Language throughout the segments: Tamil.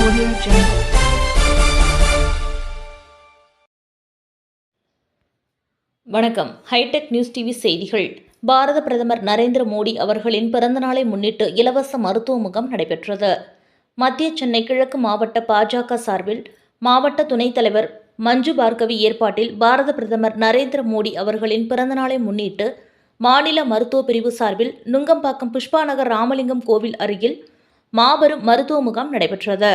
Audio Jungle. வணக்கம் ஹைடெக் நியூஸ் டிவி செய்திகள். பாரத பிரதமர் நரேந்திர மோடி அவர்களின் பிறந்தநாளை முன்னிட்டு இலவச மருத்துவ முகாம் நடைபெற்றது. மத்திய சென்னை கிழக்கு மாவட்ட பாஜக சார்பில் மாவட்ட துணைத் தலைவர் மஞ்சு பார்கவி ஏற்பாட்டில் பாரத பிரதமர் நரேந்திர மோடி அவர்களின் பிறந்தநாளை முன்னிட்டு மாநில மருத்துவ பிரிவு சார்பில் நுங்கம்பாக்கம் புஷ்பாநகர் ராமலிங்கம் கோவில் அருகில் மாபெரும் மருத்துவ முகாம் நடைபெற்றது.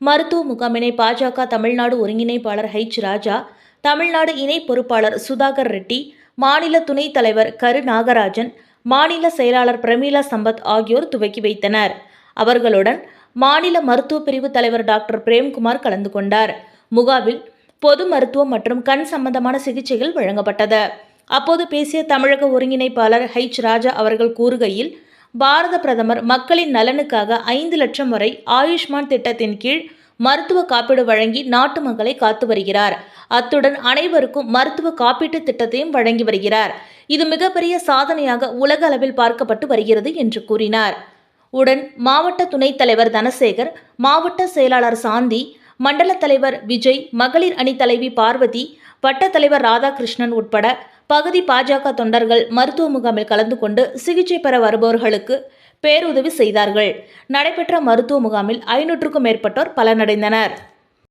மருத்துவ முகாமினை பாஜக தமிழ்நாடு ஒருங்கிணைப்பாளர் ஹெச் ராஜா தமிழ்நாடு இணை பொறுப்பாளர் சுதாகர் ரெட்டி மாநில துணைத் தலைவர் கரு நாகராஜன் மாநில செயலாளர் பிரமீளா சம்பத் ஆகியோர் துவக்கி வைத்தனர். அவர்களுடன் மாநில மருத்துவ பிரிவு தலைவர் டாக்டர் பிரேம்குமார் கலந்து கொண்டார். முகாவில் பொது மருத்துவம் மற்றும் கண் சம்பந்தமான சிகிச்சைகள் வழங்கப்பட்டது. அப்போது பேசிய தமிழக ஒருங்கிணைப்பாளர் ஹெச் ராஜா அவர்கள் கூறுகையில் பாரத பிரதமர் மக்களின் நலனுக்காக ஐந்து லட்சம் வரை ஆயுஷ்மான் திட்டத்தின் கீழ் மருத்துவ காப்பீடு வழங்கி நாட்டு மக்களை காத்து வருகிறார். அத்துடன் அனைவருக்கும் மருத்துவ காப்பீட்டு திட்டத்தையும் வழங்கி வருகிறார். இது மிகப்பெரிய சாதனையாக உலக அளவில் பார்க்கப்பட்டு வருகிறது என்று கூறினார். உடன் மாவட்ட துணைத் தலைவர் தனசேகர் மாவட்ட செயலாளர் சாந்தி மண்டல தலைவர் விஜய் மகளிர் அணி தலைவி பார்வதி வட்ட தலைவர் ராதாகிருஷ்ணன் உட்பட பகுதி பாஜக தொண்டர்கள் மருத்துவ முகாமில் கலந்து கொண்டு சிகிச்சை பெற வருபவர்களுக்கு பேருதவி செய்தார்கள். நடைபெற்ற மருத்துவ முகாமில் ஐநூற்றுக்கும் மேற்பட்டோர் பலனடைந்தனர்.